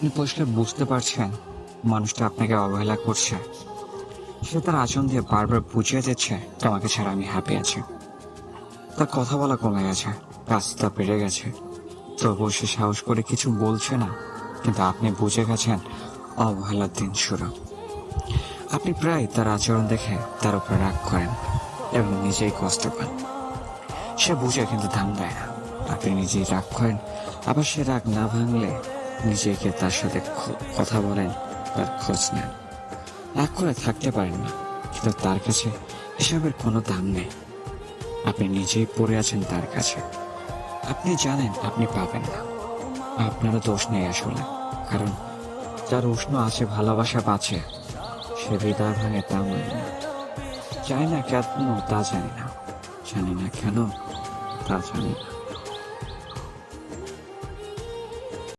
আপনি পরিষ্কার বুঝতে পারছেন, মানুষটা আপনাকে অবহেলা করছে। সে তার আচরণ দিয়ে বারবার বুঝিয়ে দিচ্ছে তোমাকে ছাড়া আমি হ্যাপি আছি। তার কথা বলা কমে গেছে, রাস্তা বেড়ে গেছে। তবুও সে সাহস করে কিছু বলছে না, কিন্তু আপনি বুঝে গেছেন, অবহেলার দিন শুরু। আপনি প্রায় তার আচরণ দেখে তার উপর রাগ করেন এবং নিজেই কষ্ট পান। সে বুঝে কিন্তু দাম দেয় না। আপনি নিজেই রাগ করেন, আবার সে রাগ না ভাঙলে নিজেকে তার সাথে কথা বলেন তার খোঁজ নেন। রাগ করে থাকতে পারেন না, কিন্তু তার কাছে এসবের কোনো দাম নেই। আপনি নিজেই পড়ে আছেন তার কাছে। আপনি জানেন আপনি পাবেন না। আপনারও দোষ নেই আসলে, কারণ যার উষ্ণ আছে, ভালোবাসা বাঁচে, সে হৃদয় ভাঙে তা মানে না। চাই না কেন তা জানি না জানি না কেন তা জানি না।